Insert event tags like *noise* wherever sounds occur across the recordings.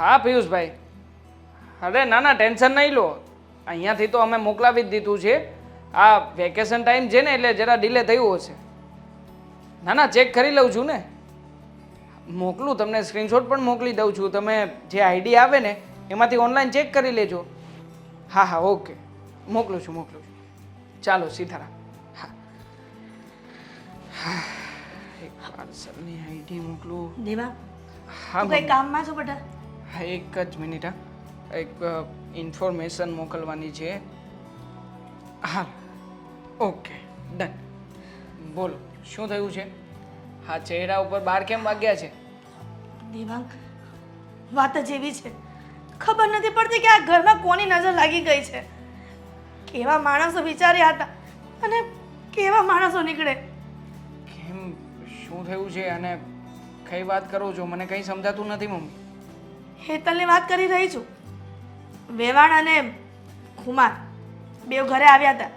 હા પિયુષભાઈ. અરે ના ના ટેન્શન નહીં લો. અહીંયાથી તો અમે મોકલાવી જ દીધું છે. આ વેકેશન ટાઈમ છે ને એટલે જરા ડિલે થયું હશે. ના ના ચેક કરી લઉં છું ને. મોકલું તમને સ્ક્રીનશોટ પણ મોકલી દઉં છું. તમે જે આઈડી આવે ને એમાંથી ઓનલાઈન ચેક કરી લેજો. હા હા ઓકે મોકલું છું મોકલું છું. ચાલો સીતારામ. હા. એક પાર્સલની આઈડી મોકલું. દેવા હા કઈ. કામમાં છો બેટા હા એક જ મિનિટ હા. એક ઇન્ફોર્મેશન મોકલવાની છે. હા. ઓકે ડન બોલો શું થયું છે? હા ચહેરા ઉપર બાર કેમ વાગ્યા છે? દેવાંગ વાત જ એવી છે. ખબર નથી પડતી કે આ ઘરમાં કોની નજર લાગી ગઈ છે. કેવા માણસો વિચાર્યા હતા અને કેવા માણસો નીકળે. કેમ શું થયું છે? અને કઈ વાત કરો છો? મને કંઈ સમજાતું નથી મમ્મી. હેતલની વાત કરી રહી છું. વેવાણ અને કુમાર બે ઘરે આવ્યા હતા.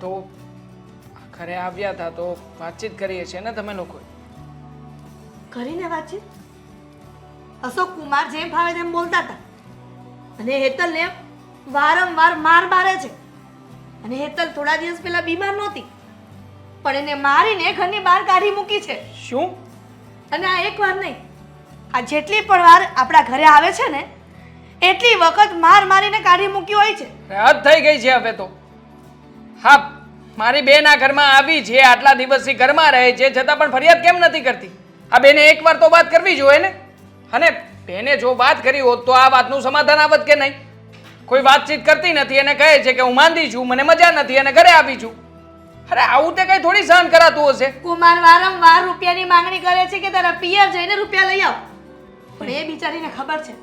તો ઘરે આવ્યા હતા તો વાતચીત કરીએ છીએ ને તમે લોકો? કરીને વાતચીત? અશોક કુમાર જેમ ફાવે તેમ બોલતા હતા. અને હેતલને વારંવાર માર મારે છે. અને હેતલ થોડા દિવસ પહેલા બીમાર નહોતી પણ એને મારીને ઘરની બહાર કાઢી મૂકી છે. શું? અને આ એક વાર નહીં આ જેટલી પણ વાર આપણા ઘરે આવે છે ને એટલી વખત માર મારીને કાઢી મૂકી હોય છે. હદ થઈ ગઈ છે હવે તો. હા મારી બેન આ ઘરમાં આવી છે આટલા દિવસથી ઘરમાં રહે છે છતાં પણ ફરિયાદ કેમ નથી કરતી? આ બેને એકવાર તો વાત કરવી જોઈએ ને. અને બેને જો વાત કરી હોત તો આ વાતનું સમાધાન આવત કે નહીં? કોઈ વાતચીત કરતી નથી અને કહે છે કે હું માંદી છું મને મજા નથી અને ઘરે આવી છું. અરે આવું તે કઈ થોડી સહન કરાતું હશે? કુમાર વારંવાર રૂપિયાની માંગણી કરે છે કે તારા પિયર જઈને રૂપિયા લઈ આવ. પણ એ બિચારીને ખબર છે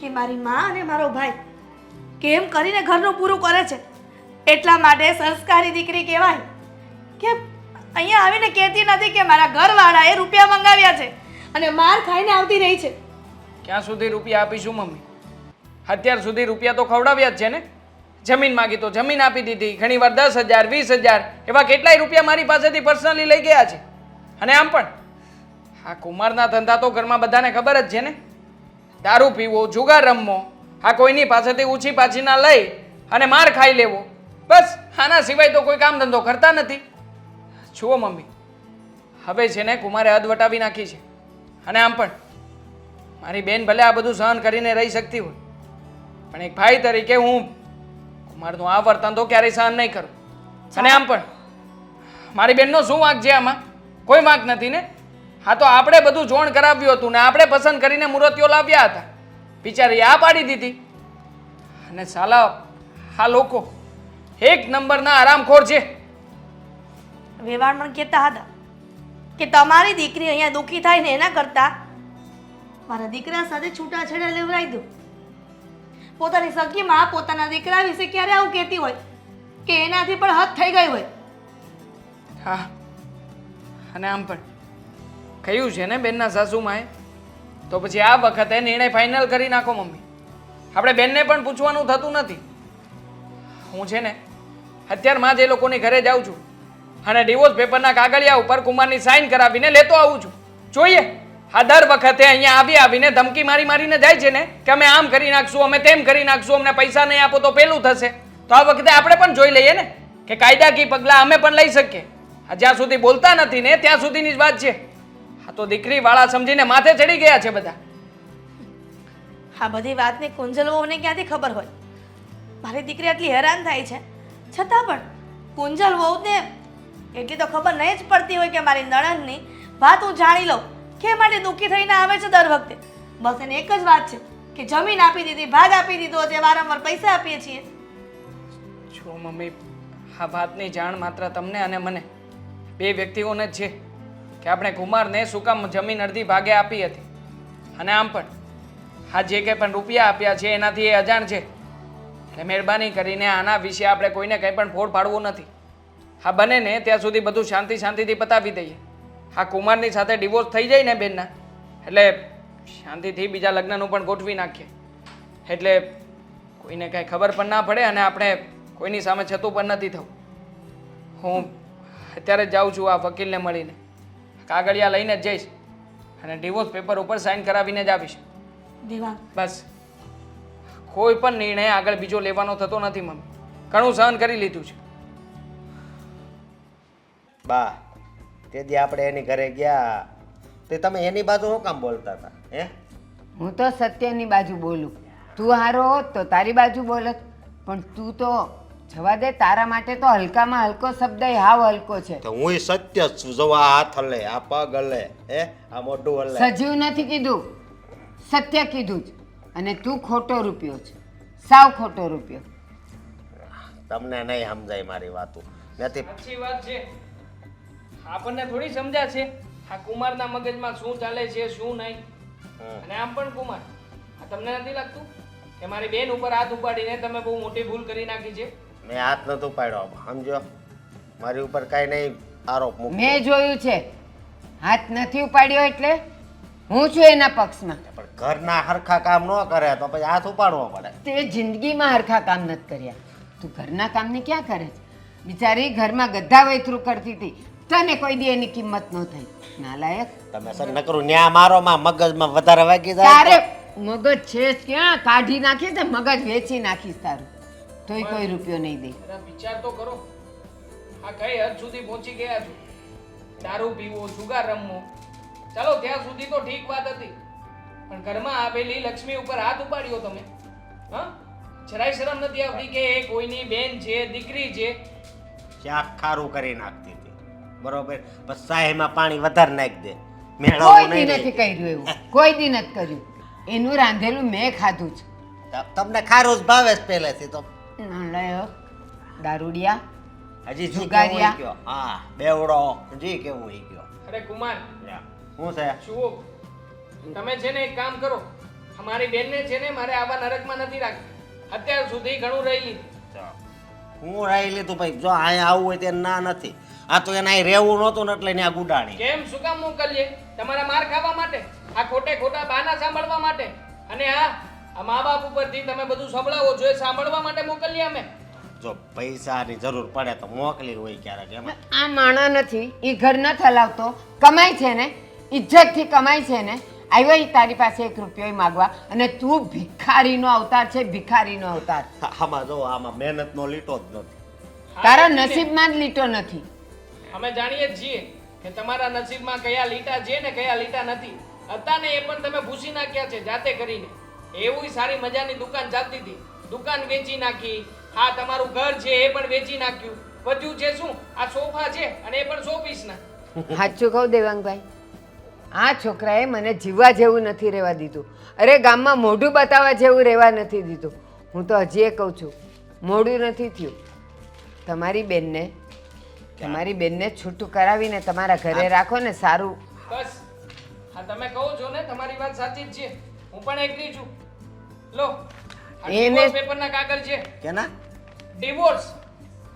કે મારી માં અને મારો ભાઈ કેમ કરીને ઘરનું પૂરું કરે છે. એટલા માટે સંસ્કારી દીકરી કહેવાય કે અહીંયા આવીને કહેતી નથી કે મારા ઘરવાળાએ રૂપિયા મંગાવ્યા છે અને માર ખાઈને આવતી રહી છે. ક્યાં સુધી રૂપિયા આપીશું, મમ્મી? અત્યાર સુધી રૂપિયા તો ખવડાવ્યા જ છે ને? જમીન માગી તો જમીન આપી દીધી. ઘણી વાર દસ હજાર, વીસ હજાર એવા કેટલાય રૂપિયા મારી પાસેથી પર્સનલી લઈ ગયા છે. અને આમ પણ આ કુમારના ધંધા તો ઘરમાં બધાને ખબર જ છે ને. દારૂ પીવો, જુગાર રમવો આ કોઈની પાસેથી ઊંચી પાછીના લઈ અને માર ખાઈ લેવો. બસ, આના સિવાય તો કોઈ કામ ધંધો કરતા નથી. જુઓ મમ્મી, હવે છે ને કુમારે હદ વટાવી નાખી છે. અને આમ પણ, મારી બેન ભલે આ બધું સહન કરીને રહી શકતી હોય, પણ એક ભાઈ તરીકે હું કુમારનું આ વર્તન તો ક્યારેય સહન નહીં કરું. અને આમ પણ, મારી બેનનો શું વાંક છે આમાં? કોઈ વાંક નથી ને? હા તો આપણે બધું જોણ કરાવ્યું હતું ને આપણે પસંદ કરીને મૂર્તિઓ લાવ્યા હતા. બિચારી આ પાડી દીધી. અને સાલા આ લોકો એક નંબરના આરામખોર છે. વ્યવહારમાં કહેતા હતા કે તમારી દીકરી અહીંયા દુઃખી થાય ને એના કરતાં મારા દીકરા સાથે છૂટાછેડા લેવડાવી દો. પોતાની સગીમાં પોતાના દીકરા વિશે ક્યારે આવું કહેતી હોય કે એનાથી પણ હદ થઈ ગઈ હોય? હા અને આમ પણ. કહ્યું છે ને બેનના સાસુમાએ? તો પછી આ વખતે નિર્ણય ફાઇનલ કરી નાખો મમ્મી. આપણે બેનને પણ પૂછવાનું થતું નથી. હું છે ને, અત્યારમાં જ લોકોની ઘરે જાઉં છું અને ડિવોર્સ પેપરના કાગળિયા ઉપર કુમારની સાઇન કરાવીને લેતો આવું છું. જોઈએ, આ દર વખતે અહીંયા આવી આવીને ધમકી મારી મારીને જાય છે ને, કે અમે આમ કરી નાખશું, અમે તેમ કરી નાખશું, અમને પૈસા નહીં આપો તો પેલું થશે. તો આ વખતે આપણે પણ જોઈ લઈએ ને, કે કાયદાકીય પગલાં અમે પણ લઈ શકીએ. જ્યાં સુધી બોલતા નથી ને, ત્યાં સુધીની જ વાત છે. તો દીકરી વાળા સમજીને માથે ચડી ગયા છે બધા. આ બધી વાતની કુંજલવોને ક્યાંથી ખબર હોય? મારી દીકરી આટલી હેરાન થાય છે. છતાં પણ કુંજલ વહુને એટલી તો ખબર નહીં જ પડતી હોય કે મારી નણંદની વાત હું જાણી લઉં. કે માટે દુઃખી થઈને આવે છે દર વખતે? બસ એને એક જ વાત છે કે જમીન આપી દીધી ભાગ આપી દીધો છે વારંવાર પૈસા આપીએ છીએ. જો મમ્મી આ વાતની જાણ માત્ર તમને અને મને. બે વ્યક્તિઓને જ છે. કે આપણે કુમારને શું કામ જમીન અડધી ભાગે આપી હતી? અને આમ પણ હા જે કંઈ પણ રૂપિયા આપ્યા છે, એનાથી એ અજાણ છે. એટલે મહેરબાની કરીને આના વિશે આપણે કોઈને કંઈ પણ ફોડ પાડવું નથી. હા બને ને ત્યાં સુધી બધું શાંતિ શાંતિથી પતાવી દઈએ. હા કુમારની સાથે ડિવોર્સ થઈ જાય ને બેનના, એટલે શાંતિથી બીજા લગ્નનું પણ ગોઠવી નાખીએ. એટલે કોઈને કાંઈ ખબર પણ ના પડે અને આપણે કોઈની સામે છતું પણ નથી થવું. હું અત્યારે જાઉં છું આ વકીલને મળીને. કાગળિયા લઈને જ જઈશ અને ડિવોર્સ પેપર ઉપર સાઇન કરાવીને જ આવીશ. દેવાંગ બસ. કોઈ પણ નિર્ણય આગળ બીજો લેવાનો થતો નથી મમ્મી. ઘણું સહન કરી લીધું છે. બા તે દી આપણે એની ઘરે ગયા તે તમે એની બાજુ શું કામ બોલતા હતા હે? હું તો સત્યની બાજુ બોલું. તું હારો હોત તો તારી બાજુ બોલત પણ તું તો જવા દે તારા માટે તો હલકામાં હલકો શબ્દ હાવ હલકો છે. તો હું સત્ય જ છું હાથ હલે આ પગ હલે હે? આ મોઢું હલે. સજીવ નથી કીધું સત્ય કીધું જ. અને તું ખોટો રૂપિયો છે સાવ ખોટો રૂપિયો. તમને નહીં સમજાય મારી વાતો. નથી. સાચી વાત છે. આપણને થોડી સમજા છે આ કુમારના મગજમાં શું ચાલે છે શું નહીં. અને આમ પણ કુમાર આ તમને નથી લાગતું કે મારી બેન ઉપર હાથ ઉપાડીને તમે બહુ મોટી ભૂલ કરી નાખી છે? મેં હાથ નતો પાડ્યો સમજો મારી ઉપર કાંઈ નહીં આરોપ મૂક મેં જોયું છે. હાથ નથી ઉપાડ્યો એટલે હું છું એના પક્ષમાં. પણ ઘરના હરખા કામ ન કરે તો પછી હાથ ઉપાડવો પડે. તે જિંદગીમાં હરખા કામ નથી કર્યા. તું ઘરના કામને ક્યાં કરે છે? બિચારી ઘરમાં ગધા વૈથરું કરતી હતી. તને કોઈ દી એની કિંમત ન થઈ. નાલાયક. તમે સર નકરું ન્યા મારો માં મગજમાં વધારે વાગી જાય તારે મગજ છે જ ક્યાં? કાઢી નાખીશ ને મગજ વેચી નાખીશ તારું. તોય કોઈ રૂપિયો નહીં દે. જરા વિચાર તો કરો. આ કઈ હદ સુધી પહોંચી ગયા છો? દારૂ પીવો જુગાર રમવો. ચાલો ત્યાં સુધી તો ઠીક વાત હતી. પણ ઘરમાં આવેલી લક્ષ્મી ઉપર હાથ ઉપાડ્યો તમે. હા? જરાય શરમ નથી આવતી કે એ કોઈની બેન છે દીકરી છે. શાક ખારું કરી નાખતી હતી. બરોબર? બસ સાહેમાં પાણી વધારે નાખી દે. કોઈ મેળવવું દી નથી કર્યું એવું. કોઈ દી નથી કર્યું. એનું રાંધેલું મેં ખાધું છે. તમને ખારું જ ભાવે જ પહેલેથી તો. નાલાયક દારૂડિયા હજી જી કેવું. ઈ કયો હા બેવડો. જી કેવું ઈ કયો અરે કુમાર. લ્યા, શું છે? જુઓ. તમે છે ને એક કામ કરો. અમારી બેનને છે ને મારે આવા નરકમાં નથી રાખતી અત્યાર સુધી ઘણું રહી લીધું. હું રાઈ લીધું ભાઈ. જો અહીંયા આવવું હોય તે ના નથી. આ તો એને અહીં રહેવું નહોતું ને એટલે આ ગુડાણી. કેમ? શું કામ મોકલીએ? તમારા માર ખાવા માટે? આ ખોટે ખોટા બાના સાંભળવા માટે? અને આ આ મા બાપ ઉપરથી તમે બધું સંભળાવો છો એ સાંભળવા માટે મોકલીએ અમે. જો પૈસાની જરૂર પડે તો મોકલી હોય ક્યારેક એમ. આ માણા નથી એ ઘર ન થલાવતો કમાય છે ને ઇજ્જતથી કમાય છે ને આવ્યો એ તારી પાસે એક રૂપિયો માગવા અને તું ભિખારીનો અવતાર છે ભિખારીનો અવતાર. આમાં જો આમાં મહેનતનો લીટો જ નથી. તારા નસીબમાં જ લીટો નથી. અમે જાણીએ જ છીએ કે તમારા નસીબમાં કયા લીટા છે ને કયા લીટા નથી. હતા ને એ પણ તમે ભૂસી નાખ્યા છે જાતે કરીને. એવું સારી મજાની દુકાન ચાલતી હતી. દુકાન વેચી નાખી. આ તમારું ઘર છે એ પણ વેચી નાખ્યું. વધ્યું છે શું? આ સોફા છે અને એ પણ સો પીસના સાચું કહું દેવાંગભાઈ. આ છોકરાએ મને જીવવા જેવું નથી રહેવા દીધું. અરે ગામમાં મોઢું બતાવવા જેવું રહેવા નથી દીધું. હું તો હજી એ કહું છું મોડું નથી થયું. તમારી બેનને તમારી બેનને છૂટું કરાવીને તમારા ઘરે રાખો ને સારું. બસ. હા તમે કહો છો ને તમારી વાત સાચી જ છે. હું પણ એગ્રી છું. લો એને- પેપરના કાગળ છે. કેના? ડિવોર્સ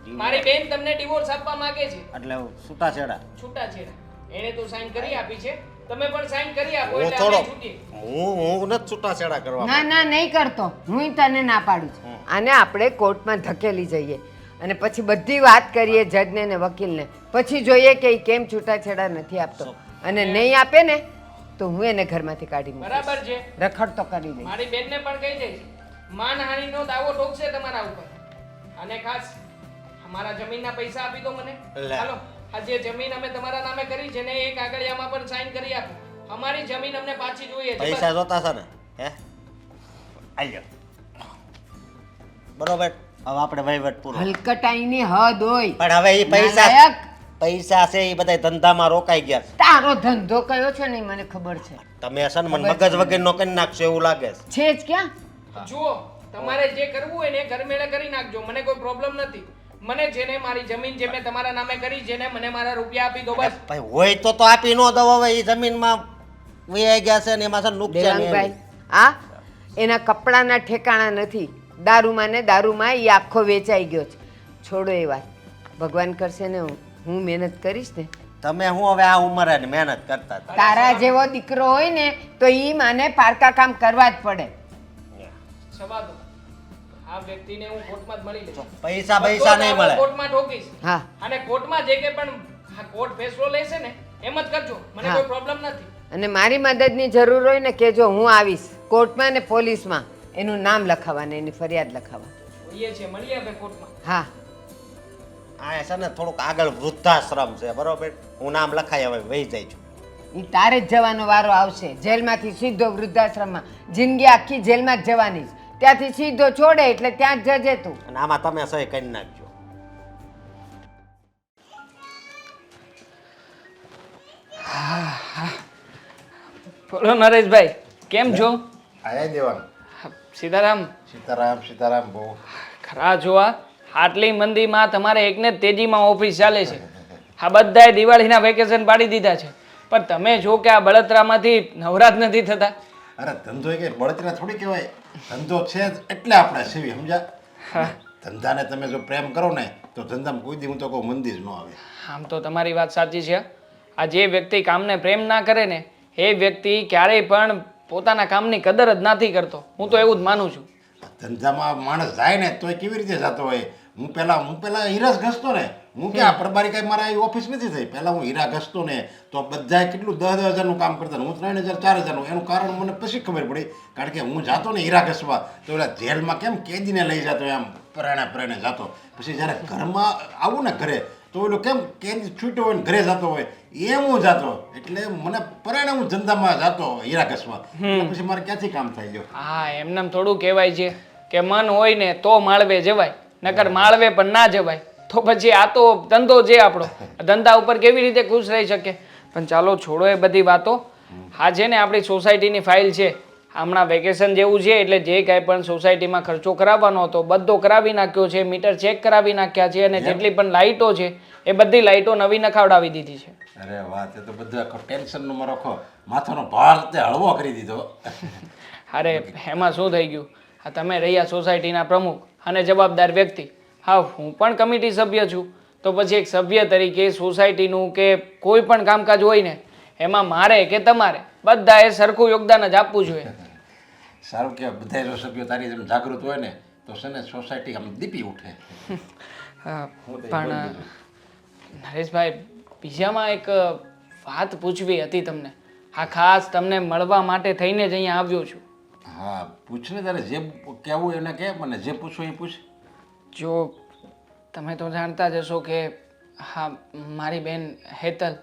મારી બેન તમને ડિવોર્સ આપવા માંગે છે. એટલે છૂટાછેડા. છૂટાછેડા. એને તો સાઈન કરી આપી છે. તમે પણ સાઈન કરી આપો એટલે થોડો છૂટીએ. હું હું નથી છૂટાછેડા કરવા ના ના નહીં કરતો. હું તને ના પાડું છું. આને આપણે કોર્ટમાં ધકેલી જઈએ. અને પછી બધી વાત કરીએ જજને ને વકીલને. પછી જોઈએ કે એ કેમ છૂટાછેડા નથી આપતો. અને નહીં આપે ને તો હું એને ઘરમાંથી કાઢી મૂકીશ. બરાબર છે. રખડ તો કરી દઈશ. મારી બેનને પણ કહી દઈશ માનહાનિનો દાવો ઠોકશે તમારા ઉપર. અને ખાસ અમારા જમીનના પૈસા આપી દો મને. ચાલો આ જે જમીન અમે તમારા નામે કરી છે ને એ કાગળિયામાં પણ સાઈન કરી આપો. અમારી જમીન અમને પાછી જોઈએ છે પૈસા જોતા છે ને હે? આલ્યો બરોબર હવે આપણે વહીવટ પૂરો. હલકટાઈની હદ હોય. પણ હવે એ પૈસા. પૈસા છે એ બધા ધંધામાં રોકાઈ ગયા છે. તારો ધંધો કયો છે ને ઈ મને ખબર છે. તમે હશે ને મને મગજ વગર કરી નાખશો એવું લાગે છે. છે જ ક્યાં? જુઓ તમારે જે કરવું હોય ને ઘર મેળે કરી નાખજો. મને કોઈ પ્રોબ્લેમ નથી. મને જેને મારી જમીન જે મેં તમારા નામે કરી જેને મને મારા રૂપિયા આપી દો બસ. ભાઈ હોય તો તો આપી નો દો હવે એ જમીનમાં વહી ગયા છે ને એમાં છે ને નુકસાન દેવાંગભાઈ એનું. આ એના કપડાના ઠેકાણા નથી. દારૂમાં ને દારૂમાં એ આખો વેચાઈ ગયો છે. છોડો એ વાત. ભગવાન કરશે ને હું- હું મહેનત કરીશ ને. તમે હું હવે આ ઉંમરે ને મહેનત કરતા હતા. તારા જેવો દીકરો હોય ને તો ઈ માને પારકા કામ કરવા જ પડે. જવા આ વ્યક્તિને હું કોર્ટમાં જ મળી લઈશ. પૈસા પૈસા નહીં મળે. કોર્ટમાં ઠોકીશ. હા. અને કોર્ટમાં જે કે પણ આ કોર્ટ ફેસલો લેશે ને એમ જ કરજો. મને કોઈ પ્રોબ્લેમ નથી. અને મારી મદદની જરૂર હોય ને કે જો હું આવીશ કોર્ટમાં ને પોલીસમાં એનું નામ લખાવવાનું એની ફરિયાદ લખાવવા. હોઈએ છે મળીએ આપણે કોર્ટમાં. હા. આ છે ને થોડુંક આગળ વૃદ્ધાશ્રમ છે બરોબર? હું નામ લખાય હવે વહી જાય છું. એ તારે જ જવાનો વારો આવશે. જેલમાંથી સીધો વૃદ્ધાશ્રમમાં. જિંદગી આખી જેલમાં જ જવાની છે. ત્યાંથી સીધો છોડે એટલે ત્યાં જ જજે તું. અને આમાં તમે સહી કરી નાખજો. બોલો નરેશભાઈ કેમ છો? આયા દેવાન. સીતારામ. સીતારામ સીતારામ બહુ. ખરા જોવા. આટલી મંદીમાં તમારે એકને જ તેજીમાં ઓફિસ ચાલે છે. આ બધાએ દિવાળીના વેકેશન પાડી દીધા છે. પણ તમે જો કે આ બળતરામાંથી નવરાત નથી થતા. અરે ધંધો એ કઈ બળતરા થોડી કહેવાય. ધંધો છે જ એટલે આપણે સેવી સમજ્યા? ધંધાને તમે જો પ્રેમ કરો ને તો ધંધામાં કોઈ દી હું તો કહું મંદી જ ન આવે. આમ તો તમારી વાત સાચી છે. આ જે વ્યક્તિ કામને પ્રેમ ના કરે ને એ વ્યક્તિ ક્યારેય પણ પોતાના કામની કદર જ નથી કરતો. હું તો એવું જ માનું છું. ધંધામાં માણસ જાય ને તોય કેવી રીતે જતો હોય? હું પહેલાં હું પહેલાં હીરા ઘસતો ને. હું કે આ પ્રભારી કાંઈ મારા આવી ઓફિસ નથી થઈ. પહેલાં હું હીરા ઘસતો ને તો બધાય કેટલું દસ દસ હજારનું કામ કરતા હું ત્રણ હજાર ચાર હજારનું. એનું કારણ મને પછી ખબર પડી. કારણ કે હું જાતો ને હીરા ઘસવા તો ઓલા જેલમાં કેમ કેદીને લઈ જતો એમ. પરાણે પરાણે જાતો. પછી જ્યારે ઘરમાં આવું ને ઘરે તો ઓલું કેમ કેદી છૂટ્યો હોય ને ઘરે જતો હોય. એમ હું જતો. એટલે મને પરાણે હું ધંધામાં જતો હીરા ઘસવા એટલે પછી મારે ક્યાંથી કામ થઈ ગયો? હા એમનેમ થોડું કહેવાય છે કે મન હોય ને તો માળવે જવાય. નકર માળવે પણ ના જવાય. તો પછી આ તો ધંધો છે આપણો. ધંધા ઉપર કેવી રીતે ખુશ રહી શકે? પણ ચાલો છોડો એ બધી વાતો. હા છે ને આપણી સોસાયટીની ફાઇલ છે. હમણાં વેકેશન જેવું છે એટલે જે કાંઈ પણ સોસાયટીમાં ખર્ચો કરાવવાનો હતો બધો કરાવી નાખ્યો છે મીટર ચેક કરાવી નાખ્યા છે અને જેટલી પણ લાઇટો છે એ બધી લાઇટો નવી નખાવડાવી દીધી છે. અરે વાત એ તો બધું આખો ટેન્શનનો મારો આખો માથાનો ભાર તે હળવો કરી દીધો. *laughs* અરે એમાં શું થઈ ગયું? આ તમે રહ્યા સોસાયટીના પ્રમુખ. અને જવાબદાર વ્યક્તિ. હા હું પણ કમિટી સભ્ય છું. તો પછી એક સભ્ય તરીકે સોસાયટીનું કે કોઈ પણ કામકાજ હોય ને એમાં મારે કે તમારે બધાએ સરખું યોગદાન જ આપવું જોઈએ. *laughs* સારું કે બધા જો સભ્યો તારી જેમ જાગૃત હોય ને તો છે ને સોસાયટી આમ દીપી ઉઠે. *laughs* હા, પણ નરેશભાઈ બીજામાં એક વાત પૂછવી હતી તમને. આ ખાસ તમને મળવા માટે થઈને જ અહીંયા આવ્યો છું. હા પૂછ ને તારે જે કહેવું એને કહે મને જે પૂછવું એ પૂછ. જો તમે તો જાણતા જ હશો કે હા મારી બેન હેતલ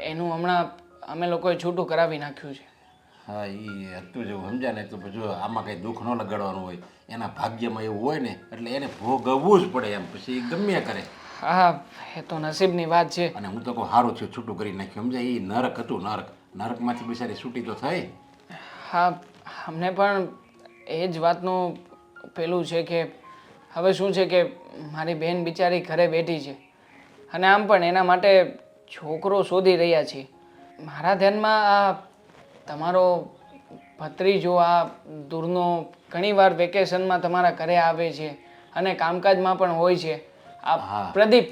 એનું હમણાં અમે લોકોએ છૂટું કરાવી નાખ્યું છે. હા એ હતું જેવું સમજ્યા ને? તો જો આમાં કંઈ દુઃખ ન લગાડવાનું હોય એના ભાગ્યમાં એવું હોય ને એટલે એને ભોગવવું જ પડે એમ પછી ગમે કરે. હા એ તો નસીબની વાત છે. અને હું તો કહું સારું થયું છૂટું કરી નાખ્યું સમજાય? એ નરક હતું નરક. નરકમાંથી બિચારી છૂટી તો થઈ. હા અમને પણ એ જ વાતનું પેલું છે કે હવે શું છે કે મારી બેન બિચારી ઘરે બેઠી છે. અને આમ પણ એના માટે છોકરો શોધી રહ્યા છીએ મારા ધ્યાનમાં આ તમારો ભત્રીજો આ દૂરનો ઘણીવાર વેકેશનમાં તમારા ઘરે આવે છે અને કામકાજમાં પણ હોય છે. આ પ્રદીપ.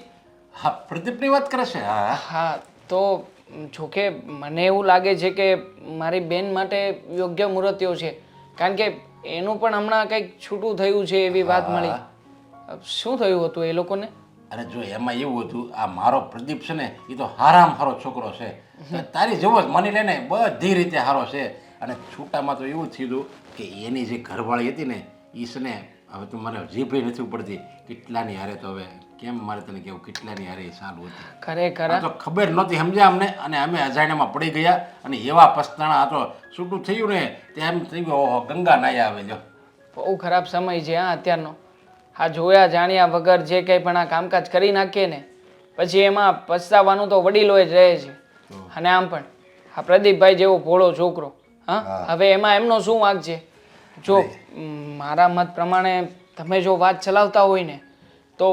હા પ્રદીપની વાત કરે છે? હા. હા તો જોકે મને એવું લાગે છે કે મારી બેન માટે યોગ્ય મુહૂર્ત્યો છે. કારણ કે એનું પણ હમણાં કંઈક છૂટું થયું છે એવી વાત મળી. શું થયું હતું એ લોકોને? અરે જો એમાં એવું હતું આ મારો પ્રદીપ છે ને એ તો હારામ હારો છોકરો છે. તારી જેવો જ માની લે ને બધી રીતે હારો છે. અને છૂટામાં તો એવું થયું કે એની જે ઘરવાળી હતી ને એ છે ને હવે તો મને જીભે નથી ઉપડતી. કેટલાની હારે તો હવે કેમ મારે તને કેવું કેટલાની હારે સારું હતી? ખરેખર? આ તો ખબર નહોતી સમજ્યા અમને? અને અમે અજાણ્યામાં પડી ગયા અને એવા પસ્તાણા આ તો છૂટું થયું ને તેમ થઈ ગયું ઓહો ગંગા નાયા આવે જો. બહુ ખરાબ સમય છે હા અત્યારનો. આ જોયા જાણ્યા વગર જે કંઈ પણ આ કામકાજ કરી નાખીએ ને પછી એમાં પસ્તાવાનું તો વડીલો જ રહે છે. અને આમ પણ આ પ્રદીપભાઈ જેવો ભોળો છોકરો હા હવે એમાં એમનો શું વાંક છે? જો મારા મત પ્રમાણે તમે જો વાત ચલાવતા હોય ને તો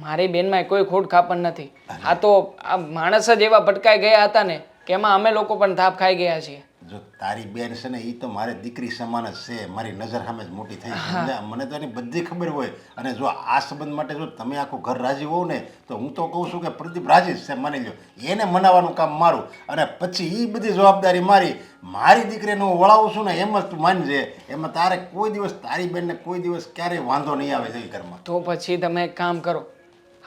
મારી બેનમાં કોઈ ખોટ ખાપણ નથી. આ તો આ માણસ જ એવા ભટકાઈ ગયા હતા ને, કે એમાં અમે લોકો પણ થાપ ખાઈ ગયા છીએ. જો તારી બેન છે ને એ તો મારે દીકરી સમાન જ છે. મારી નજર સામે જ મોટી થઈ સમજ્યા? મને તો એની બધી ખબર હોય. અને જો આ સંબંધ માટે જો તમે આખું ઘર રાજી હોવ ને તો હું તો કહું છું કે પ્રદીપ રાજી છે માની લો એને મનાવવાનું કામ મારું. અને પછી એ બધી જવાબદારી મારી. મારી દીકરીને હું વળાવું છું ને એમ જ તું માનજે. એમાં તારે કોઈ દિવસ તારી બેનને કોઈ દિવસ ક્યારેય વાંધો નહીં આવે છે ઘરમાં. તો પછી તમે એક કામ કરો.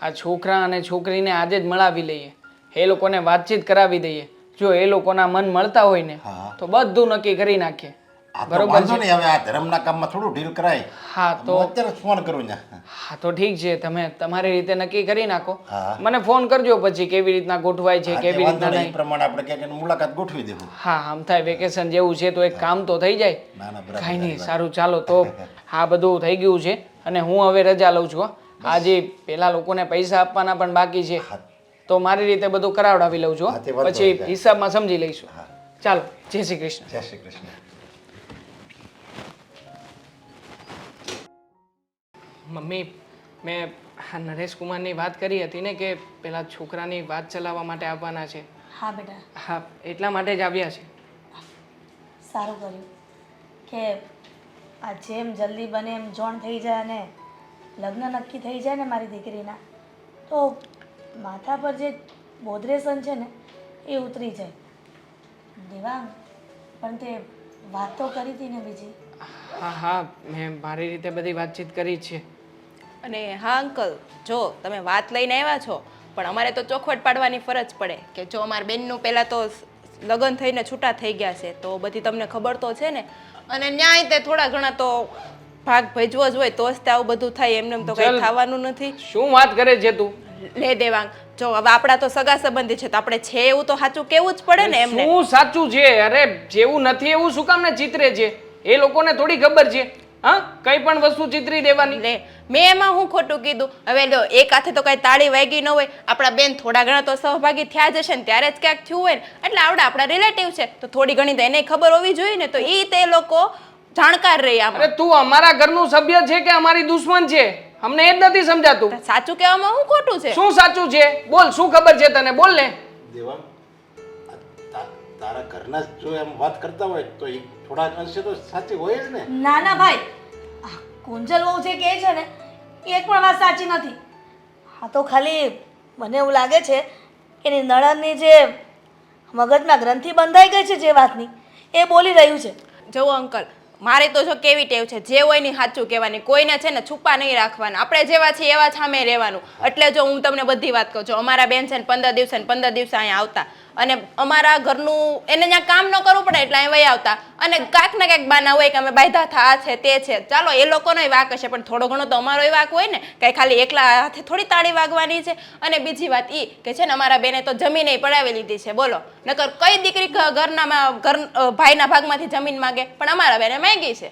આ છોકરા અને છોકરીને આજે જ મળાવી લઈએ. એ લોકોને વાતચીત કરાવી દઈએ. જો એ લોકોના મન મળતા હોય ને તો બધું નક્કી કરી નાખે. બરોબર છે? હવે આ ધર્મના કામમાં થોડું ઢીલ કરાય. હા તો અત્યારે ફોન કરું ને હા તો ઠીક છે તમે તમારી રીતે નક્કી કરી નાખો. મને ફોન કરજો પછી કેવી રીતના ગોઠવાય છે કેવી રીતના નહીં. પ્રમાણે આપણે ક્યાંક મુલાકાત ગોઠવી દેવું. હા આમ થાય વેકેશન જેવું છે તો એક કામ તો થઈ જાય. કાંઈ નહીં સારું ચાલો તો આ બધું થઈ ગયું છે અને હું હવે રજા લઉં છું. આજે પેલા લોકોને પૈસા આપવાના પણ બાકી છે. તો મારી રીતે બધું કરાવડાવી લઉં છું પછી હિસાબમાં સમજી લઈશું. ચાલો જય શ્રી કૃષ્ણ. જય શ્રી કૃષ્ણ. મમ્મી મેં આ નરેશ કુમારની વાત કરી હતી ને કે પેલા છોકરાની વાત ચલાવવા માટે આવવાના છે. હા બેટા. હા એટલા માટે જ આવ્યા છે. સારું કર્યું કે આ જેમ જલ્દી બને એમ જોણ થઈ જાય અને લગ્ન નક્કી થઈ જાય ને મારી દીકરીના તો માથા પર જે બોદરેસન છે ને એ ઉતરી જાય. દેવાંગ પણ તે વાત તો કરી હતી ને બીજી? હા હા મેં મારી રીતે બધી વાતચીત કરી છે. અને હા અંકલ જો તમે વાત લઈને આવ્યા છો પણ અમારે તો ચોખવટ પાડવાની ફરજ પડે કે જો અમારા બેનનું પહેલાં તો લગ્ન થઈને છૂટા થઈ ગયા છે તો બધી તમને ખબર તો છે ને? અને ન્યાય તે થોડા ઘણા તો ભાગ ભજવો જ હોય તો જ તે આવું બધું થાય એમને એમ તો કંઈ. થવાનું નથી. શું વાત કરે છે તું? લે દેવાંગ. જો હવે આપણા તો સગા સંબંધી છે તો આપણે છે એવું તો સાચું કેવું જ પડે ને એમને? શું સાચું છે? અરે જેવું નથી એવું શું કામ ને ચિત્રે છે? એ લોકોને થોડી ખબર છે. હા? કઈ પણ વસ્તુ ચિત્રી દેવાની. લે મેં એમાં હું ખોટું કીધું? હવે લો એક હાથે તો કઈ તાળી વાગી ન હોય આપણા બેન થોડા ઘણા તો સહભાગી થયા જ હશે ને ત્યારે જ ક્યાંક થયું હોય ને. એટલે આવડે આપણા રિલેટિવ છે તો થોડી ઘણી તો એને ખબર હોવી જોઈએ ને તો એ તે લોકો જાણકાર રહી આપણે. તું અમારા ઘરનું સભ્ય છે કે અમારી દુશ્મન છે? અમને એ જ નથી સમજાતું. સાચું કહેવામાં હું ખોટું છે? શું સાચું છે? બોલ શું ખબર છે તને? બોલ ને. દેવાંગ તારા ઘરના જો એમ વાત કરતા હોય તો એ થોડા અંશે તો સાચી હોય જ ને. ના ના ભાઈ. આ કુંજલ વહુ જે કહે છે ને એ એક પણ વાત સાચી નથી. આ તો ખાલી મને એવું લાગે છે એની નળનની જે મગજમાં ગ્રંથિ બંધાઈ ગઈ છે જે વાતની એ બોલી રહ્યું છે. જુઓ અંકલ મારે તો જો કેવી ટેવ છે? જે હોય ને સાચું કહેવાની. કોઈને છે ને છુપા નહીં રાખવાના. આપણે જેવા છીએ એવા સામે રહેવાનું. એટલે જો હું તમને બધી વાત કહું છું. અમારા બેન છે ને પંદર દિવસે ને પંદર દિવસે અહીંયા આવતા. અને અમારા ઘરનું એને ત્યાં કામ ન કરવું પડે એટલે અહીં વહી આવતા. અને કાંઈક ને કાંઈક બાના હોય કે અમે બાંધા થા આ છે તે છે. ચાલો એ લોકોનો વાક હશે પણ થોડો ઘણો તો અમારો વાક હોય ને કાંઈ ખાલી એકલા હાથે થોડી તાળી વાગવાની છે. અને બીજી વાત એ કે છે ને અમારા બેને તો જમીને પડાવી લીધી છે બોલો. નકર કઈ દીકરી ઘરના ઘરનામાં ઘર ભાઈના ભાગમાંથી જમીન માંગે? પણ અમારા બેને માંગી છે.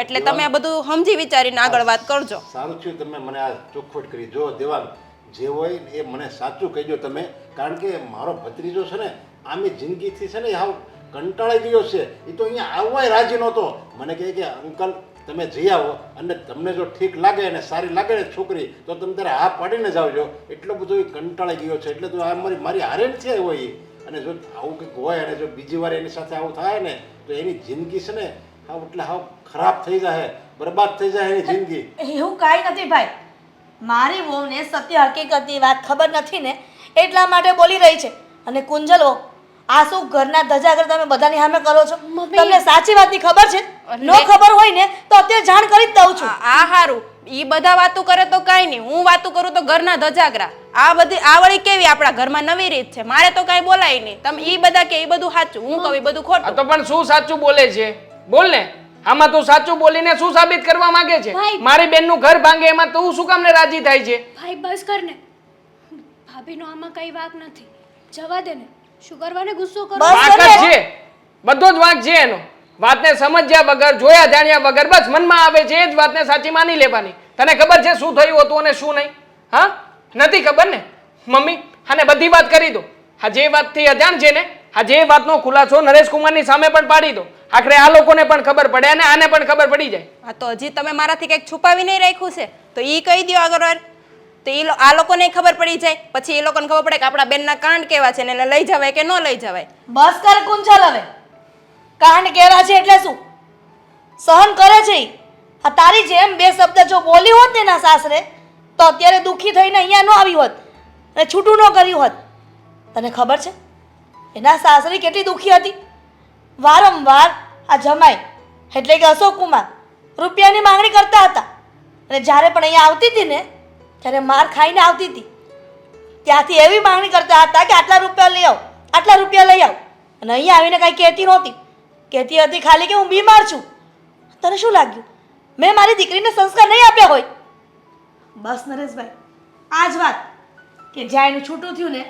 એટલે તમે આ બધું સમજી વિચારીને આગળ વાત કરજો. સારું થયું તમે મને આ ચોખવટ કરી. જો દેવાંગ જે હોય એ મને સાચું કહેજો તમે. કારણ કે મારો ભત્રીજો છે ને, આમે જિંદગીથી છે ને હાવ કંટાળી ગયો છે. એ તો અહીંયા આવવાય રાજી નહોતો. મને કહે કે, અંકલ, તમે જઈ આવો અને તમને જો ઠીક લાગે અને સારી લાગે ને છોકરી, તો તમે ત્યારે હા પાડીને જ આવજો એટલો બધો એ કંટાળી ગયો છે. એટલે તો આ મારી મારી હારે છે હોય એ. અને જો આવું કંઈક હોય અને જો બીજી વાર એની સાથે આવું થાય ને, તો એની જિંદગી છે ને હા એટલે હા ખરાબ થઈ જાય બરબાદ થઈ જાય એની જિંદગી. એવું કાંઈ નથી ભાઈ. મારી વહુને સત્ય હકીકતની વાત ખબર નથી ને એટલા માટે બોલી રહી છે. અને કુંજલ વહુ આ શું ઘરના ધજાગર તમે બધાની સામે કરો છો? તમને સાચી વાતની ખબર છે? નો ખબર હોય ને તો અત્યારે જાણ કરી જ દઉં છું. આ હારું. ઈ બધા વાતો કરે તો કાંઈ નહીં. હું વાતું કરું તો ઘરના ધજાગરા. આ બધી આ વળી કેવી આપણા ઘરમાં નવી રીત છે? મારે તો કાંઈ બોલાય નહીં. તમે ઈ બધા કે ઈ બધું સાચું હું કહું ઈ બધું ખોટું. તો પણ શું સાચું બોલે છે? બોલ ને. આમાં તું સાચું બોલીને શું સાબિત કરવા માંગે છે? ભાઈ. મારી બેનનું ઘર ભાંગે એમાં તું શું કામને રાજી થાય છે? ભાઈ બસ કર ને ભાભીનો આમાં કઈ વાક નથી. જવા દે ને શું કરવાને ગુસ્સો કરો. બસ વાંક જ છે. બધો જ વાંક છે એનો. વાતને સમજ્યા વગર જોયા જાણ્યા વગર બસ મનમાં આવે છે એ જ વાતને સાચી માની લેવાની. તને ખબર છે શું થયું હતું અને શું નહીં? હા? નથી ખબર ને? મમ્મી આને બધી વાત કરી દો. હા જે વાતથી અજાણ છે ને હા જે વાતનો ખુલાસો નરેશ કુમારની સામે પણ પાડી દો. આખરે આ લોકોને પણ ખબર પડે અને આને પણ ખબર પડી જાય. હા તો હજી તમે મારાથી કંઈક છુપાવી નહીં રાખ્યું છે. તો એ કહી દો આગળ વાર. તો એ લો- આ લોકોને ખબર પડી જાય. પછી એ લોકોને ખબર પડે કે આપણા બેનના કાંડ કેવા છે ને એને લઈ જવાય કે ન લઈ જવાય. બસ કર કુંજલ હવે. કાંડ કેવા છે એટલે શું? સહન કરે છે આ તારી જેમ બે શબ્દ જો બોલી હોત ને એના સાસરે તો અત્યારે દુઃખી થઈને અહીંયા ન આવી હોત. અને છૂટું ન કર્યું હોત. તને ખબર છે? એના સાસરી કેટલી દુઃખી હતી. વારંવાર આ જમાઈ એટલે કે અશોક કુમાર રૂપિયાની માંગણી કરતા હતા. અને જ્યારે પણ અહીંયા આવતી હતી ને, ત્યારે માર ખાઈને આવતી હતી. ત્યાંથી એવી માંગણી કરતા હતા કે આટલા રૂપિયા લઈ આવો, આટલા રૂપિયા લઈ આવ. અને અહીંયા આવીને કાંઈ કહેતી નહોતી. કહેતી હતી ખાલી કે હું બીમાર છું. તને શું લાગ્યું? મેં મારી દીકરીને સંસ્કાર નહીં આપ્યા હોય. બસ નરેશભાઈ આ જ વાત. કે જ્યાં એનું છૂટું થયું ને,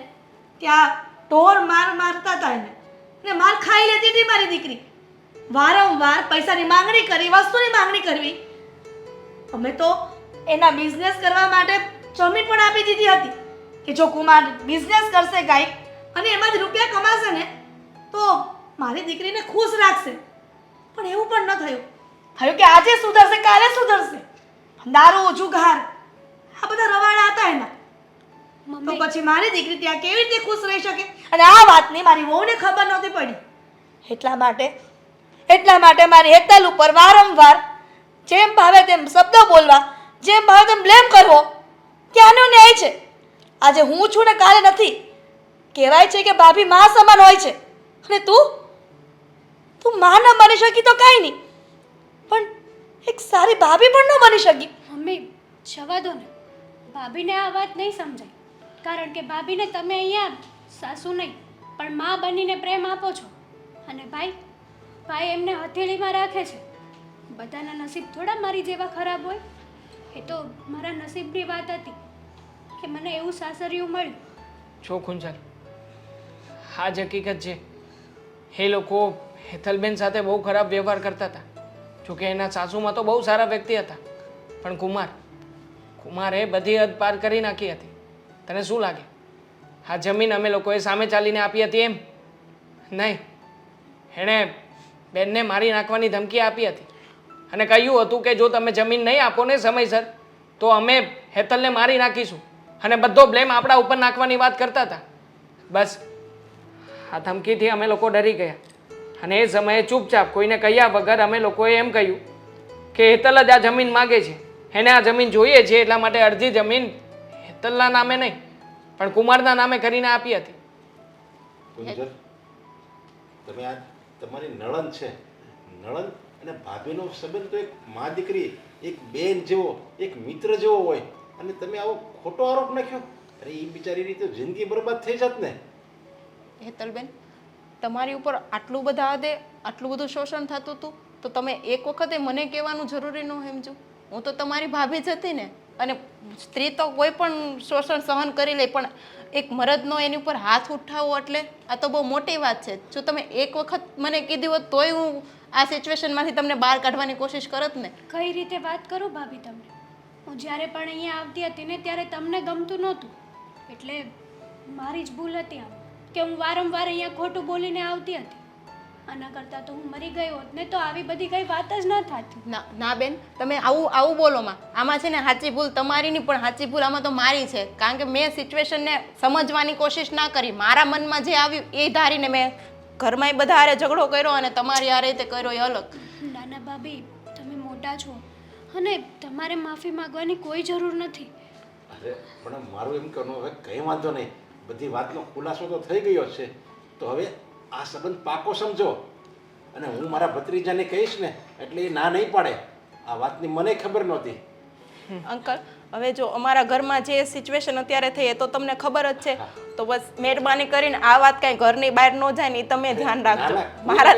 ત્યાં ઢોર માર મારતા હતા એને. ને માર ખાઈ લેતી હતી મારી દીકરી. વારંવાર પૈસાની માંગણી કરી, વસ્તુની માંગણી કરવી. અમે તો એના બિઝનેસ કરવા માટે જમીન પણ આપી દીધી હતી કે જો કુમાર બિઝનેસ કરશે ગાય અને એમાંથી રૂપિયા કમાશે ને, તો મારી દીકરીને ખુશ રાખશે. પણ એવું પણ ન થયું. થયું કે આજે સુધરશે, કાલે સુધરશે. દારૂ જુગાર. આ બધા રવાડા હતા એના. તો પછી મારી દીકરી ત્યાં કેવી રીતે ખુશ રહી શકે? અને આ વાતની મારી વહુને ખબર નહોતી પડી. એટલા માટે એટલા માટે મારી હેતલ ઉપર વારંવાર જેમ ભાવે તેમ શબ્દો બોલવા જેમ ભાવે તેમ બ્લેમ કરવો ક્યાંનો ન્યાય છે. આજે હું છું ને કાલે નથી. કહેવાય છે કે ભાભી મા સમાન હોય છે. અને તું? તું મા ન બની શકી તો કાંઈ નહીં. પણ એક સારી ભાભી પણ ન બની શકી. મમ્મી જવા દો ને. ભાભીને આ વાત નહીં સમજાય. કારણ કે ભાભીને તમે અહીંયા સાસુ નહીં, પણ મા બનીને પ્રેમ આપો છો. અને ભાઈ ભાઈ એમને હથેળીમાં રાખે છે. બધાના નસીબ થોડા મારી જેવા ખરાબ હોય. એ તો મારા નસીબની વાત હતી કે મને એવું સાસરિયું મળ્યું. છો ખુંજલ આ જ હકીકત છે. એ લોકો હેથલબેન સાથે બહુ ખરાબ વ્યવહાર કરતા હતા. જોકે એના સાસુમાં તો બહુ સારા વ્યક્તિ હતા. પણ કુમાર, કુમારે બધી હદ પાર કરી નાખી હતી. તને શું લાગે? આ જમીન અમે લોકોએ સામે ચાલીને આપી હતી એમ? નહીં. એણે બેનને મારી નાખવાની ધમકી આપી હતી. અને કહ્યું હતું કે જો તમે જમીન નહીં આપો ને સમયસર, તો અમે હેતલને મારી નાખીશું અને બધો બ્લેમ આપણા ઉપર નાખવાની વાત કરતા હતા. બસ. આ ધમકીથી અમે લોકો ડરી ગયા. અને એ સમયે ચૂપચાપ કોઈને કહ્યા વગર અમે લોકોએ એમ કહ્યું કે હેતલ જ આ જમીન માગે છે. એને આ જમીન જોઈએ છે, એટલા માટે અડધી જમીન હેતલના નામે નહીં પણ કુમારના નામે કરીને આપી હતી. કુંજર તમે આ તમારી નળન છે. નળન અને ભાભીનો સંબંધ તો એક મા દીકરી એક બેન જેવો એક મિત્ર જેવો હોય. અને તમે આવો ખોટો આરોપ નાખ્યો. અરે એ બિચારીની તો જિંદગી બરબાદ થઈ જાત ને. હેતલબેન તમારી ઉપર આટલું બધા હદે આટલું બધું શોષણ થતું હતું તો તમે એક વખતે મને કહેવાનું જરૂરી ન સમજો. હું તો તમારી ભાભી જ હતી ને. અને સ્ત્રી તો કોઈ પણ શોષણ સહન કરી લે, પણ એક મરદનો એની ઉપર હાથ ઉઠાવવો એટલે આ તો બહુ મોટી વાત છે. જો તમે એક વખત મને કીધું હોત તોય હું આ સિચ્યુએશનમાંથી તમને બહાર કાઢવાની કોશિશ કરત ને. કઈ રીતે વાત કરું ભાભી તમને હું જ્યારે પણ અહીંયા આવતી હતી ને ત્યારે તમને ગમતું નહોતું. એટલે મારી જ ભૂલ હતી આમ. કે હું વારંવાર અહીંયા ખોટું બોલીને આવતી હતી. આના કરતાં તો હું મરી ગઈ હોત. ને તો આવી બધી કઈ વાત જ ન થતી. ના ના બેન તમે આવું આવું બોલો માં. આમાં છે ને સાચી ભૂલ તમારી નહીં પણ સાચી ભૂલ આમાં તો મારી છે. કારણ કે મેં સિચ્યુએશનને સમજવાની કોશિશ ના કરી. મારા મનમાં જે આવ્યું એ ધારીને મેં ઘરમાં બધા હારે ઝઘડો કર્યો અને તમારી આ રીતે કર્યો એ અલગ. નાના ભાભી તમે મોટા છો. અને તમારે માફી માંગવાની કોઈ જરૂર નથી. અરે પણ મારું એમ કહેવાનું હવે કંઈ વાંધો નહીં. બધી વાતનો ખુલાસો તો થઈ ગયો છે. તો હવે આ સંબંધ પાકો સમજો. અને હું મારા ભત્રીજાને કહીશ ને એટલે એ ના નહીં પાડે. આ વાતની મને ખબર નહોતી. અંકલ હવે જો અમારા ઘરમાં જે સિચ્યુએશન અત્યારે થઈ એ તો તમને ખબર જ છે. તો બસ મહેરબાની કરીને આ વાત કાંઈ ઘરની બહાર ન જાય ને એ તમે ધ્યાન રાખજો. મારા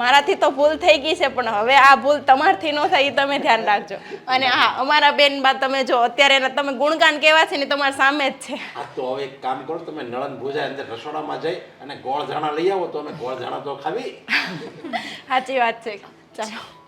મારાથી તો ભૂલ થઈ ગઈ છે પણ હવે આ ભૂલ તમારથી ન થાય એ તમે ધ્યાન રાખજો. અને હા અમારા બેન બા તમે જો અત્યારે તમે ગુણગાન કેવા છે ને તમારા સામે જ છે. આ તો હવે એક કામ કરો તમે નળન ભુજા અંદર રસોડામાં જઈ અને ગોળ ધાણા લઈ આવો તો અમે ગોળ ધાણા તો ખાવી. *laughs* સાચી વાત છે. ચાલો.